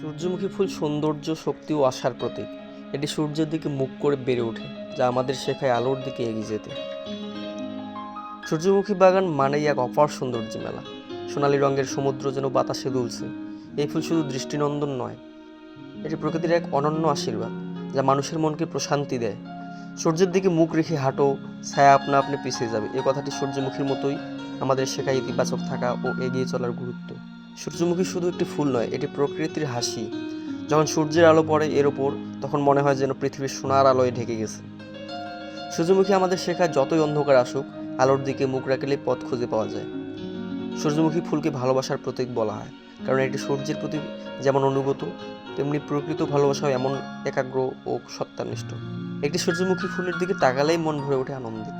সূর্যমুখী ফুল সৌন্দর্য, শক্তি ও আশার প্রতীক। এটি সূর্যের দিকে মুখ করে বেড়ে ওঠে, যা আমাদের শেখায় আলোর দিকে এগিয়ে যেতে। সূর্যমুখী বাগান মানেই এক অপার সৌন্দর্য মেলা। সোনালী রঙের সমুদ্র যেন বাতাসে দুলছে। এই ফুল শুধু দৃষ্টিনন্দন নয়, এটি প্রকৃতির এক অনন্য আশীর্বাদ, যা মানুষের মনকে প্রশান্তি দেয়। সূর্যের দিকে মুখ রেখে হাঁটো, ছায়া আপনা আপনি পিছিয়ে যাবে। এ কথাটি সূর্যমুখীর মতোই আমাদের শেখায় ইতিবাচক থাকা ও এগিয়ে চলার গুরুত্ব। সূর্যমুখী শুধু একটি ফুল নয়, এটি প্রকৃতির হাসি। যখন সূর্যের আলো পড়ে এর ওপর তখন মনে হয় যেন পৃথিবীর সোনার আলোয় ঢেকে গেছে। সূর্যমুখী আমাদের শেখায় যতই অন্ধকার আসুক, আলোর দিকে মুখ রাখলে পথ খুঁজে পাওয়া যায়। সূর্যমুখী ফুলকে ভালোবাসার প্রতীক বলা হয়, কারণ এটি সূর্যের প্রতি যেমন অনুগত, তেমনি প্রকৃত ভালোবাসাও এমন একাগ্র ও সত্যানিষ্ঠ একটি সূর্যমুখী ফুলের দিকে তাকালেই মন ভরে ওঠে আনন্দে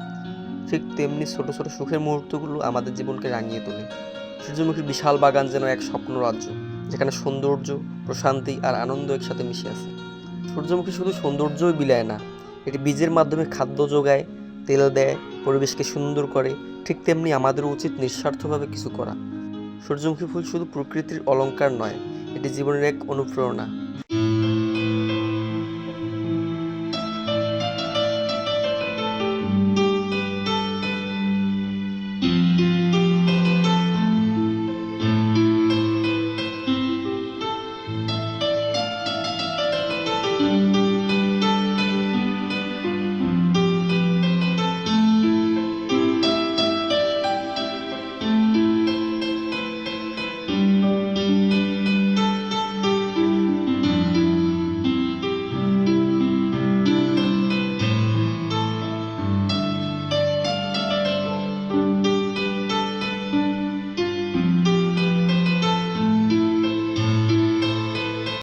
ঠিক তেমনি ছোট ছোট সুখের মুহূর্তগুলো আমাদের জীবনকে রাঙিয়ে তোলে। সূর্যমুখীর বিশাল বাগান যেন এক স্বপ্ন রাজ্য যেখানে সৌন্দর্য, প্রশান্তি আর আনন্দ একসাথে মিশে আছে। সূর্যমুখী শুধু সৌন্দর্যই বিলায় না, এটি বীজের মাধ্যমে খাদ্য যোগায়, তেল দেয়, পরিবেশকে সুন্দর করে, ঠিক তেমনি আমাদের উচিত নিঃস্বার্থভাবে কিছু করা। সূর্যমুখী ফুল শুধু প্রকৃতির অলঙ্কার নয়, এটি জীবনের এক অনুপ্রেরণা।